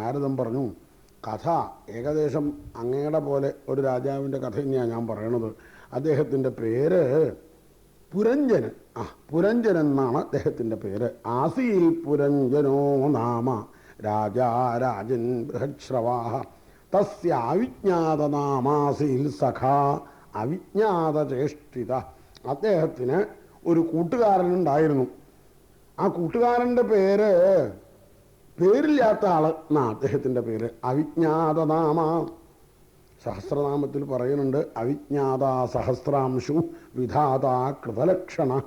നാരദം പറഞ്ഞു കഥ ഏകദേശം അങ്ങയുടെ പോലെ ഒരു രാജാവിന്റെ കഥ തന്നെയാണ് ഞാൻ പറയണത്. അദ്ദേഹത്തിന്റെ പേര് പുരഞ്ജനൻ. ആ പുരഞ്ജനൻ എന്നാണ് അദ്ദേഹത്തിന്റെ പേര്. ആസീൽ പുരഞ്ജനോ നാമ രാജാ രാജൻ ബൃഹശ്രവാഹ തസ്യ അവിജ്ഞാത അവിജ്ഞാതനാമാസീൽ സഖാ അവിജ്ഞാതചേഷ്ടിത അദ്ദേഹത്തിന് ഒരു കൂട്ടുകാരനുണ്ടായിരുന്നു. ആ കൂട്ടുകാരന്റെ പേര് പേരില്ലാത്ത ആൾ. എന്നാ അദ്ദേഹത്തിന്റെ പേര് അവിജ്ഞാതനാമ. സഹസ്രനാമത്തിൽ പറയുന്നുണ്ട് അവിജ്ഞാത സഹസ്രാംശു വിധാത കൃതലക്ഷണ.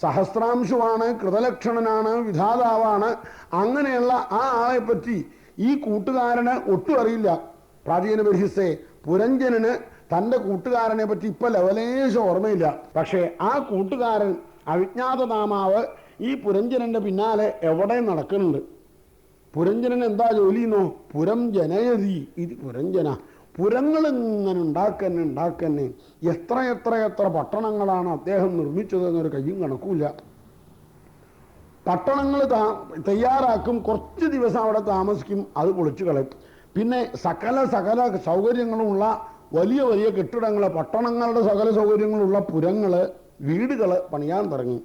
സഹസ്രാംശുവാണ് കൃതലക്ഷണനാണ് വിധാതാവാണ്. അങ്ങനെയുള്ള ആ ആളെ പറ്റി ഈ കൂട്ടുകാരന് ഒട്ടും അറിയില്ല. പ്രാചീന ബഹിസ്സെ പുരഞ്ജനന് തന്റെ കൂട്ടുകാരനെ പറ്റി ഇപ്പൊ ലവലേശം ഓർമ്മയില്ല. പക്ഷേ ആ കൂട്ടുകാരൻ അവിജ്ഞാതനാമാവ് ഈ പുരഞ്ജനന്റെ പിന്നാലെ എവിടെ നടക്കുന്നുണ്ട്? പുരഞ്ജനൻ എന്താ ജോലി എന്നോ പുരം ജനയതി. ഇത് പുരഞ്ജന. പുരങ്ങൾ ഇങ്ങനെ ഉണ്ടാക്കന്നെ ഉണ്ടാക്കന്നെ. എത്ര എത്ര എത്ര പട്ടണങ്ങളാണ് അദ്ദേഹം നിർമ്മിച്ചതെന്ന് ഒരു കയ്യും കണക്കൂല പട്ടണങ്ങൾ തയ്യാറാക്കും കുറച്ച് ദിവസം അവിടെ താമസിക്കും അത് പൊളിച്ചു കളയും. പിന്നെ സകല സകല സൗകര്യങ്ങളുമുള്ള വലിയ വലിയ കെട്ടിടങ്ങൾ പട്ടണങ്ങളുടെ സകല സൗകര്യങ്ങളുള്ള പുരങ്ങൾ വീടുകൾ പണിയാൻ തുടങ്ങി.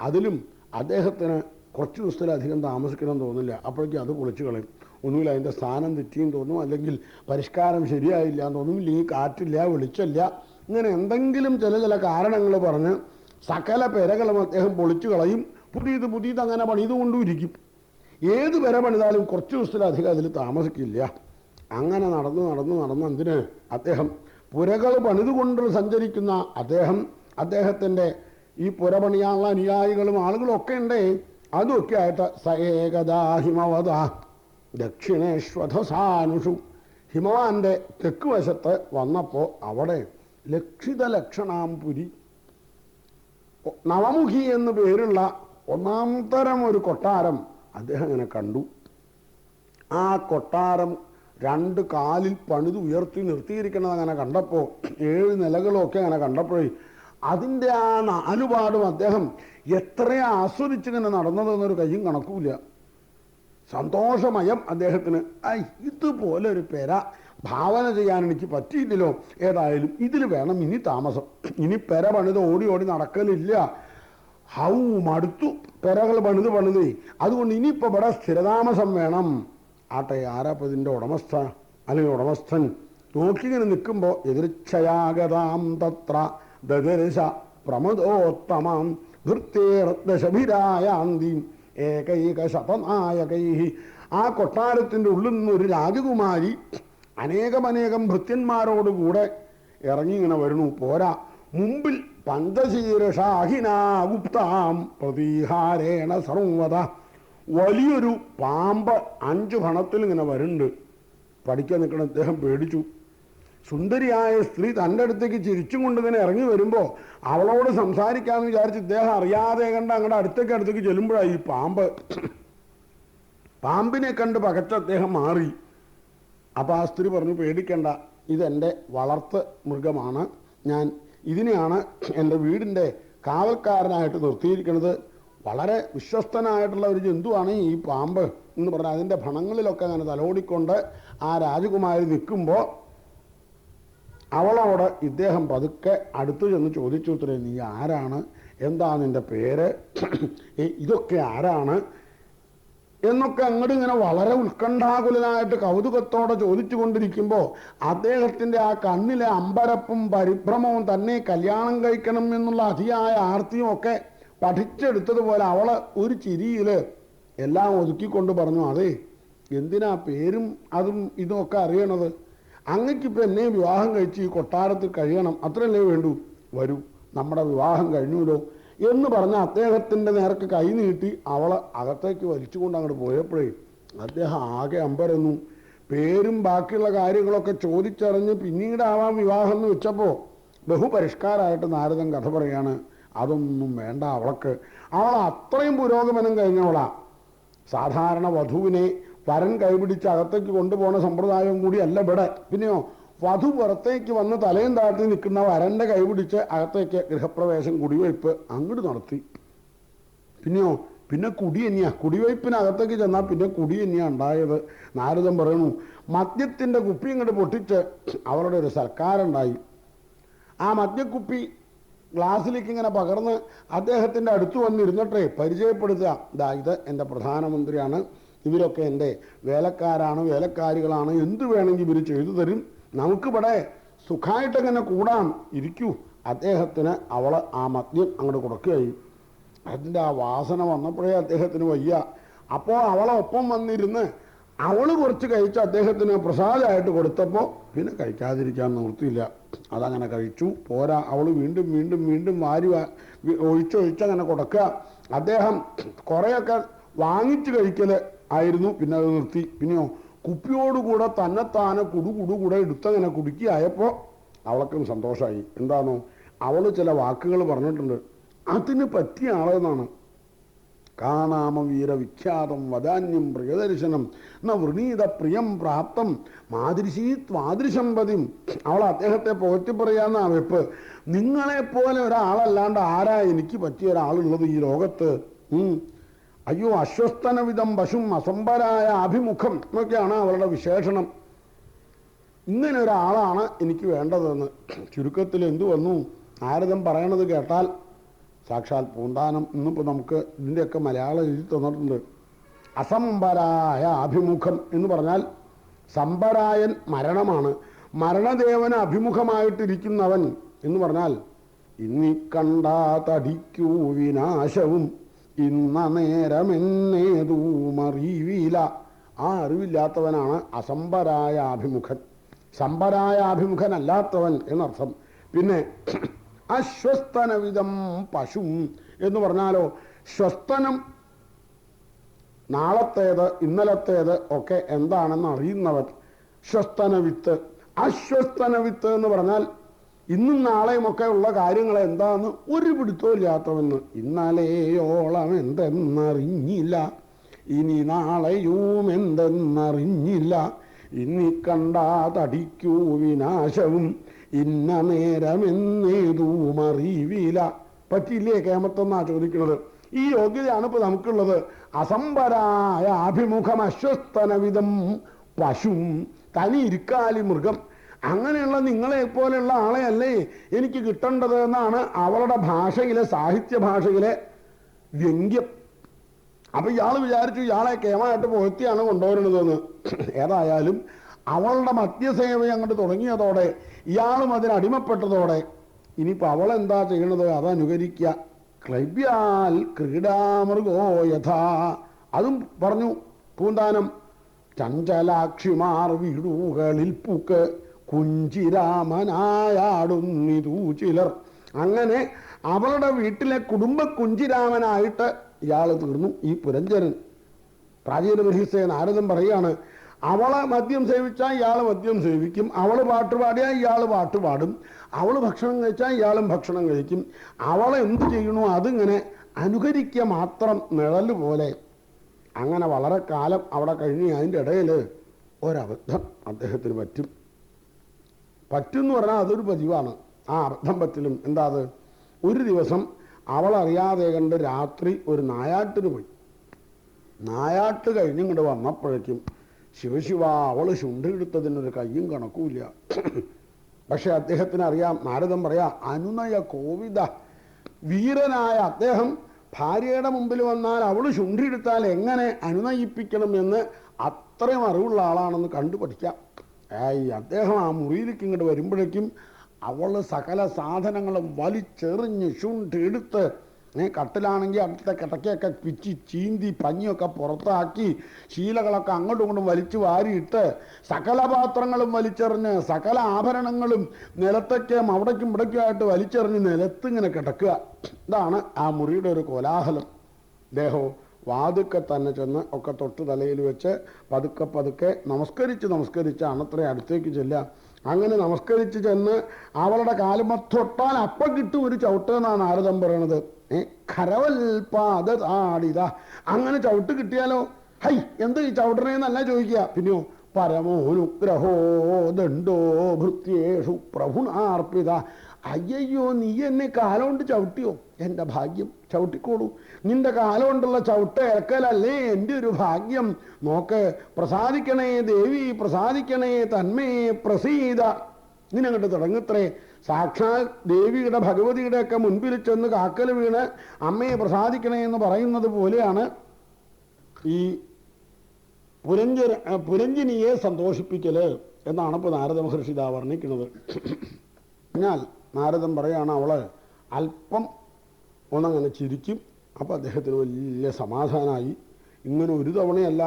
അതിലും അദ്ദേഹത്തിന് കുറച്ച് ദിവസത്തിലധികം താമസിക്കണം തോന്നില്ല അപ്പോഴേക്കും അത് പൊളിച്ചു കളയും. ഒന്നുമില്ല അതിന്റെ സ്ഥാനം തെറ്റിയും തോന്നും അല്ലെങ്കിൽ പരിഷ്കാരം ശരിയായില്ല എന്ന് തോന്നും ഇല്ലെങ്കിൽ കാറ്റില്ല വെളിച്ചമില്ല ഇങ്ങനെ എന്തെങ്കിലും ചില ചില കാരണങ്ങൾ പറഞ്ഞ് സകല പെരകളും അദ്ദേഹം പൊളിച്ചു കളയും. പുതിയത് പുതിയത് അങ്ങനെ പണിതുകൊണ്ടുമിരിക്കും. ഏത് പെര പണിതാലും കുറച്ച് ദിവസത്തിലധികം അതിൽ താമസിക്കില്ല. അങ്ങനെ നടന്ന് നടന്ന് നടന്ന് എന്തിന്? അദ്ദേഹം പുരകൾ പണിതുകൊണ്ട് സഞ്ചരിക്കുന്ന അദ്ദേഹം അദ്ദേഹത്തിന്റെ ഈ പുര പണിയാനുള്ള അനുയായികളും ആളുകളും ഒക്കെ ഉണ്ടേ. അതുമൊക്കെ ആയിട്ട് സ ഏകദാ ഹിമവത ദക്ഷിണേശ്വധസാനുഷു ഹിമവാന്റെ തെക്ക് വശത്ത് വന്നപ്പോൾ അവിടെ ലക്ഷിത ലക്ഷണാംപുരി നവമുഖി എന്ന് പേരുള്ള ഒന്നാം തരം ഒരു കൊട്ടാരം അദ്ദേഹം അങ്ങനെ കണ്ടു. ആ കൊട്ടാരം രണ്ട് കാലിൽ പണിത് ഉയർത്തി നിർത്തിയിരിക്കുന്നത് അങ്ങനെ കണ്ടപ്പോൾ ഏഴ് നിലകളൊക്കെ അങ്ങനെ കണ്ടപ്പോഴേ അതിന്റെ ആ നാലുപാടും അദ്ദേഹം എത്രയാ ആസ്വദിച്ചിങ്ങനെ നടന്നതെന്നൊരു കയ്യും കണക്കൂല സന്തോഷമയം അദ്ദേഹത്തിന് ഐ ഇതുപോലെ ഒരു പെര ഭാവന ചെയ്യാൻ എനിക്ക് പറ്റിയില്ലല്ലോ. ഏതായാലും ഇതിൽ വേണം ഇനി താമസം. ഇനി പെര പണിത് ഓടി ഓടി നടക്കലില്ല. ഹൗ മടുത്തു. പെരകൾ പണിത് പണിതേ. അതുകൊണ്ട് ഇനിയിപ്പോൾ ഇവിടെ സ്ഥിരതാമസം വേണം. ആട്ടെ ആരാപ്പം ഇതിന്റെ ഉടമസ്ഥ അല്ലെങ്കിൽ ഉടമസ്ഥൻ നോക്കിങ്ങനെ നിൽക്കുമ്പോൾ എതിർച്ഛയാഗതാം തത്ര ദദർശ പ്രമദോത്തമാം. ഭൃത്തേർദശഭിരായാന്തി ഏകൈക ശതനായകൈ ആ കൊട്ടാരത്തിന്റെ ഉള്ളിൽ നിന്ന് ഒരു രാജകുമാരി അനേകമനേകം ഭൃത്യന്മാരോടുകൂടെ ഇറങ്ങി ഇങ്ങനെ വരുന്നു. പോരാ മുമ്പിൽ പഞ്ചശീരഷാഹിനാഗുപ്താം പ്രതീഹാരേണ സർവത. വലിയൊരു പാമ്പ് അഞ്ചു ഭണത്തിൽ ഇങ്ങനെ വരുന്നുണ്ട്. പഠിക്കാൻ നിൽക്കണം അദ്ദേഹം പേടിച്ചു. സുന്ദരിയായ സ്ത്രീ തന്റെ അടുത്തേക്ക് ചിരിച്ചും കൊണ്ട് ഇങ്ങനെ ഇറങ്ങി വരുമ്പോൾ അവളോട് സംസാരിക്കാമെന്ന് വിചാരിച്ച് ഇദ്ദേഹം അറിയാതെ കണ്ട് അങ്ങോട്ട് അടുത്തേക്ക് അടുത്തേക്ക് ചെല്ലുമ്പോഴായി ഈ പാമ്പ്. പാമ്പിനെ കണ്ട് പകച്ച അദ്ദേഹം മാറി. അപ്പോൾ ആ സ്ത്രീ പറഞ്ഞു പേടിക്കണ്ട ഇതെന്റെ വളർത്ത് മൃഗമാണ്. ഞാൻ ഇതിനെയാണ് എന്റെ വീടിന്റെ കാവൽക്കാരനായിട്ട് നിർത്തിയിരിക്കുന്നത്. വളരെ വിശ്വസ്തനായിട്ടുള്ള ഒരു ജന്തുവാണ് ഈ പാമ്പ് എന്ന് പറഞ്ഞാൽ അതിന്റെ ഭണങ്ങളിലൊക്കെ അങ്ങനെ തലോടിക്കൊണ്ട് ആ രാജകുമാരി നിൽക്കുമ്പോൾ അവളോട് ഇദ്ദേഹം പതുക്കെ അടുത്തു ചെന്ന് ചോദിച്ചു ഉത്തരേ നീ ആരാണ്? എന്താ നിന്റെ പേര്? ഇതൊക്കെ ആരാണ്? എന്നൊക്കെ അങ്ങോട്ട് ഇങ്ങനെ വളരെ ഉത്കണ്ഠാകുലനായിട്ട് കൗതുകത്തോടെ ചോദിച്ചു കൊണ്ടിരിക്കുമ്പോൾ അദ്ദേഹത്തിന്റെ ആ കണ്ണിലെ അമ്പരപ്പും പരിഭ്രമവും തന്നെ കല്യാണം കഴിക്കണം എന്നുള്ള അതിയായ ആർത്തിയും ഒക്കെ പഠിച്ചെടുത്തതുപോലെ അവളെ ഒരു ചിരിയിൽ എല്ലാം ഒതുക്കിക്കൊണ്ട് പറഞ്ഞു അതെ എന്തിനാ പേരും അതും ഇതുമൊക്കെ അറിയണത്? അങ്ങക്കിപ്പോൾ എന്നെ വിവാഹം കഴിച്ച് ഈ കൊട്ടാരത്തിൽ കഴിയണം. അത്രയല്ലേ വേണ്ടൂ? വരൂ. നമ്മുടെ വിവാഹം കഴിഞ്ഞുല്ലോ. എന്ന് പറഞ്ഞ അദ്ദേഹത്തിന്റെ നേർക്ക് കൈ നീട്ടി അവളെ അകത്തേക്ക് വലിച്ചുകൊണ്ട് അങ്ങോട്ട് പോയപ്പോഴേ അദ്ദേഹം ആകെ അമ്പരന്നു. പേരും ബാക്കിയുള്ള കാര്യങ്ങളൊക്കെ ചോദിച്ചറിഞ്ഞ് പിന്നീടാവാം വിവാഹം എന്ന് വെച്ചപ്പോൾ ബഹുപരിഷ്കാരമായിട്ട് നാരദൻ കഥ പറയാണ് അതൊന്നും വേണ്ട അവൾക്ക്. അവൾ അത്രയും പുരോഗമനം കഴിഞ്ഞവളാ. സാധാരണ വധുവിനെ വരൻ കൈപിടിച്ച് അകത്തേക്ക് കൊണ്ടുപോകുന്ന സമ്പ്രദായം കൂടിയല്ല ഇവിടെ. പിന്നെയോ വധു പുറത്തേക്ക് വന്ന് തലയും താഴ്ത്തി നിൽക്കുന്ന വരന്റെ കൈപിടിച്ച് അകത്തേക്ക് ഗൃഹപ്രവേശം കുടിവയ്പ്പ് അങ്ങോട്ട് നടത്തി. പിന്നെയോ പിന്നെ കുടി കുടിവയ്പ്പിന് കുടിവയ്പ്പിനകത്തേക്ക് ചെന്നാൽ പിന്നെ കുടി തന്നെയാ ഉണ്ടായത്. നാരദം പറയുന്നു മദ്യത്തിന്റെ കുപ്പി ഇങ്ങോട്ട് പൊട്ടിച്ച് അവരുടെ ഒരു സൽക്കാരുണ്ടായി ആ മദ്യക്കുപ്പി ഗ്ലാസ്സിലേക്ക് ഇങ്ങനെ പകർന്ന് അദ്ദേഹത്തിന്റെ അടുത്ത് വന്നിരുന്നിട്ടേ പരിചയപ്പെടുത്തുക. ഇതാ ഇത് എന്റെ പ്രധാനമന്ത്രിയാണ്. ഇവരൊക്കെ എന്റെ വേലക്കാരാണ് വേലക്കാരികളാണ്. എന്ത് വേണമെങ്കിൽ ഇവർ ചെയ്തു തരും? നമുക്കിവിടെ സുഖമായിട്ടങ്ങനെ കൂടാം ഇരിക്കൂ. അദ്ദേഹത്തിന് അവൾ ആ മദ്യം അങ്ങോട്ട് കൊടുക്കുകയായി. അതിന്റെ ആ വാസന വന്നപ്പോഴേ അദ്ദേഹത്തിന് വയ്യ. അപ്പോൾ അവളെ ഒപ്പം വന്നിരുന്ന് അവൾ കുറച്ച് കഴിച്ച് അദ്ദേഹത്തിന് പ്രസാദമായിട്ട് കൊടുത്തപ്പോൾ പിന്നെ കഴിക്കാതിരിക്കാൻ നിർത്തിയില്ല അതങ്ങനെ കഴിച്ചു. പോരാ അവൾ വീണ്ടും വീണ്ടും വീണ്ടും വാരി ഒഴിച്ചൊഴിച്ചങ്ങനെ കൊടുക്കുക. അദ്ദേഹം കുറേയൊക്കെ വാങ്ങിച്ചു കഴിക്കൽ ആയിരുന്നു. പിന്നെ അത് നിർത്തി. പിന്നെയോ കുപ്പിയോടുകൂടെ തന്നെത്താനെ കുടു കുടു കൂടെ എടുത്തങ്ങനെ കുടുക്കിയായപ്പോൾ അവൾക്കും സന്തോഷമായി എന്താണോ? അവൾ ചില വാക്കുകൾ പറഞ്ഞിട്ടുണ്ട്. അതിന് പറ്റിയ ആളെന്നാണ്. കാണാമ വീരവിഖ്യാതം വദാന്യം പ്രിയദർശനം ന വൃണീത പ്രിയം പ്രാപ്തം മാതൃശി ത്വാദൃശം പതിയും അവൾ അദ്ദേഹത്തെ പോറ്റി പറയാന്ന വെപ്പ്. നിങ്ങളെപ്പോലെ ഒരാളല്ലാണ്ട് ആരാ എനിക്ക് പറ്റിയ ഒരാളുള്ളത് ഈ ലോകത്ത്. അയ്യോ അശ്വസ്തനവിധം പശും അസംബരായ അഭിമുഖം എന്നൊക്കെയാണ് അവരുടെ വിശേഷണം. ഇങ്ങനെ ഒരാളാണ് എനിക്ക് വേണ്ടതെന്ന്. ചുരുക്കത്തിൽ എന്തു വന്നു? ആരതം പറയണത് കേട്ടാൽ സാക്ഷാൽ പൂന്താനം ഇന്നിപ്പോൾ നമുക്ക് ഇതിന്റെയൊക്കെ മലയാളം എഴുതി തന്നിട്ടുണ്ട്. അസംബരായ അഭിമുഖം എന്ന് പറഞ്ഞാൽ സമ്പരായൻ മരണമാണ്. മരണദേവന് അഭിമുഖമായിട്ടിരിക്കുന്നവൻ എന്ന് പറഞ്ഞാൽ ഇന്നി തടിക്കൂ വിനാശവും ഇന്ന നേരമെന്നേതൂമറിയില്ല ആ അറിവില്ലാത്തവനാണ് അസംബരായ അഭിമുഖൻ. സമ്പരായ അഭിമുഖനല്ലാത്തവൻ എന്നർത്ഥം. പിന്നെ അശ്വസ്തനവിധം പശു എന്ന് പറഞ്ഞാലോ ശ്വസ്തനം നാളത്തേത് ഇന്നലത്തേത് ഒക്കെ എന്താണെന്ന് അറിയുന്നവൻ. ശ്വസ്തന വിത്ത് എന്ന് പറഞ്ഞാൽ ഇന്നും നാളെയും ഒക്കെ ഉള്ള കാര്യങ്ങൾ എന്താന്ന് ഒരു പിടുത്തമില്ലാത്തവെന്ന് ഇന്നലെയോളം എന്തെന്നറിഞ്ഞില്ല. ഇനി നാളെയും എന്തെന്നറിഞ്ഞില്ല. ഇന്നി കണ്ടാ തടിക്കൂ വിനാശവും. ഇന്ന നേരമെന്നേതും അറിവില പറ്റിയില്ലേ കേമത്തെന്നാ ചോദിക്കുന്നത്? ഈ യോഗ്യതയാണ് ഇപ്പൊ നമുക്കുള്ളത്. അസംബരായ അഭിമുഖം അശ്വസ്തനവിധം പശും തനി ഇരിക്കാലി മൃഗം അങ്ങനെയുള്ള നിങ്ങളെ പോലെയുള്ള ആളെയല്ലേ എനിക്ക് കിട്ടേണ്ടത് എന്നാണ് അവളുടെ ഭാഷയിലെ സാഹിത്യ ഭാഷയിലെ വ്യംഗ്യം. അപ്പൊ ഇയാൾ വിചാരിച്ചു ഇയാളെ കേമായിട്ട് പോത്തിയാണ് കൊണ്ടുവരുന്നതെന്ന്. ഏതായാലും അവളുടെ മദ്യസേവ അങ്ങോട്ട് തുടങ്ങിയതോടെ ഇയാളും അതിന് അടിമപ്പെട്ടതോടെ ഇനിയിപ്പോൾ അവൾ എന്താ ചെയ്യണത് അതനുകരിക്കുക ക്ലബ്യാൽ ക്രീഡാമൃഗോ യഥാ. അതും പറഞ്ഞു പൂന്താനം ചഞ്ചലാക്ഷിമാർ വീടുകളിൽ പൂക്ക്. കുഞ്ചിരാമനായാടുന്നിതു ചിലർ. അങ്ങനെ അവളുടെ വീട്ടിലെ കുടുംബ കുഞ്ചിരാമനായിട്ട് ഇയാൾ തീർന്നു. ഈ പുരഞ്ജരൻ പ്രാചീന മഹിസേ നാരദം പറയാണ് അവളെ മദ്യം സേവിച്ചാൽ ഇയാൾ മദ്യം സേവിക്കും. അവൾ പാട്ട് പാടിയാൽ ഇയാൾ പാട്ട് പാടും. അവൾ ഭക്ഷണം കഴിച്ചാൽ ഇയാളും ഭക്ഷണം കഴിക്കും. അവളെ എന്ത് ചെയ്യണോ അതിങ്ങനെ അനുകരിക്കുക മാത്രം നിഴൽ പോലെ. അങ്ങനെ വളരെ കാലം അവിടെ കഴിഞ്ഞ് അതിന്റെ ഇടയിൽ ഒരബദ്ധം അദ്ദേഹത്തിന് പറ്റും. പറ്റും എന്ന് പറഞ്ഞാൽ അതൊരു പതിവാണ്. ആ അർത്ഥം പറ്റിലും എന്താ അത്? ഒരു ദിവസം അവൾ അറിയാതെ കണ്ട് രാത്രി ഒരു നായാട്ടിന് പോയി. നായാട്ട് കഴിഞ്ഞിങ്ങോട്ട് വന്നപ്പോഴേക്കും ശിവശിവ അവൾ ശുണ്ടെടുത്തതിനൊരു കയ്യും കണക്കുമില്ല. പക്ഷെ അദ്ദേഹത്തിന് അറിയാം നാരദം പറയാ അനുനയ കോവിത വീരനായ അദ്ദേഹം ഭാര്യയുടെ മുമ്പിൽ വന്നാൽ അവൾ ശുണ്ടിയെടുത്താൽ എങ്ങനെ അനുനയിപ്പിക്കണം എന്ന് അത്രയും അറിവുള്ള ആളാണെന്ന് കണ്ടു ഏയ് അദ്ദേഹം ആ മുറിയിലേക്ക് ഇങ്ങോട്ട് വരുമ്പോഴേക്കും അവൾ സകല സാധനങ്ങളും വലിച്ചെറിഞ്ഞ് ശുണ്ടെടുത്ത് ഏ കട്ടിലാണെങ്കിൽ അടുത്ത കിടക്കയൊക്കെ പിച്ചി ചീന്തി പഞ്ഞിയൊക്കെ പുറത്താക്കി ശീലകളൊക്കെ അങ്ങോട്ടും ഇങ്ങോട്ടും വലിച്ചു വാരിയിട്ട് സകല പാത്രങ്ങളും വലിച്ചെറിഞ്ഞ് സകല ആഭരണങ്ങളും നിലത്തേക്കും അവിടേക്കും ഇവിടേക്കുമായിട്ട് വലിച്ചെറിഞ്ഞ് നിലത്തിങ്ങനെ കിടക്കുക. ഇതാണ് ആ മുറിയുടെ ഒരു കോലാഹലം. ദേഹവും വാതുക്കെ തന്നെ ചെന്ന് ഒക്കെ തൊട്ട് തലയിൽ വെച്ച് പതുക്കെ പതുക്കെ നമസ്കരിച്ച് നമസ്കരിച്ച് അണത്ര അടുത്തേക്ക് ചെല്ലുക. അങ്ങനെ നമസ്കരിച്ച് ചെന്ന് അവളുടെ കാലുമത്തൊട്ടാൽ അപ്പം കിട്ടും ഒരു ചവിട്ട് എന്നാണ് ആരതം പറയണത്. ഏ കരവൽപാത ആടിത അങ്ങനെ ചവിട്ട് കിട്ടിയാലോ? ഹൈ എന്ത് ഈ ചവിട്ടണേന്നല്ല ചോദിക്കുക. പിന്നെയോ പരമോനുഗ്രഹോ ദണ്ഡോ ഭൃത്യേഷു പ്രഭുണാർപ്പിത. അയ്യയ്യോ നീ എന്നെ കാലുകൊണ്ട് ചവിട്ടിയോ? എന്റെ ഭാഗ്യം ചവിട്ടിക്കോളൂ. നിന്റെ കാലം കൊണ്ടുള്ള ചവിട്ട് ഇറക്കലല്ലേ എന്റെ ഒരു ഭാഗ്യം. നോക്ക് പ്രസാദിക്കണേ ദേവി പ്രസാദിക്കണേ തന്മേ പ്രസീത. ഇങ്ങനെ അങ്ങോട്ട് തുടങ്ങത്രേ. സാക്ഷാൽ ദേവിയുടെ ഭഗവതിയുടെ ഒക്കെ മുൻപിൽ ചെന്ന് കാക്കൽ വീണ് അമ്മയെ പ്രസാദിക്കണേ എന്ന് പറയുന്നത് പോലെയാണ് ഈ പുരഞ്ജ പുരഞ്ജിനിയെ സന്തോഷിപ്പിക്കൽ എന്നാണ് ഇപ്പോൾ നാരദ മഹർഷി ഇതാ വർണിക്കുന്നത്. എന്നാൽ നാരദൻ പറയാണ് അവൾ അല്പം ഒന്നങ്ങനെ ചിരിക്കും. അപ്പോൾ അദ്ദേഹത്തിന് വലിയ സമാധാനമായി ഇങ്ങനെ ഒരു തവണയല്ല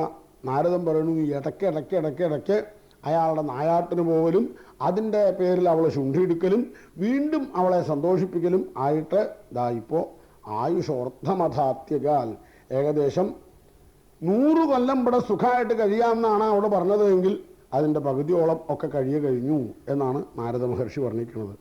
നാരദൻ പറയണു ഇടയ്ക്ക് ഇടയ്ക്ക് ഇടയ്ക്ക് ഇടയ്ക്ക് അയാളുടെ നായാട്ടിന് പോകലും അതിന്റെ പേരിൽ അവളെ ശുണ്ടിയെടുക്കലും വീണ്ടും അവളെ സന്തോഷിപ്പിക്കലും ആയിട്ട് ഇതാ ഇപ്പോൾ ആയുഷോർദ്ധമഥാത്യകാൽ ഏകദേശം നൂറ് കൊല്ലം ഇവിടെ സുഖമായിട്ട് കഴിയാമെന്നാണ് അവിടെ പറഞ്ഞതെങ്കിൽ അതിന്റെ പകുതിയോളം ഒക്കെ കഴിയ കഴിഞ്ഞു എന്നാണ് നാരദ മഹർഷി വർണിക്കുന്നത്.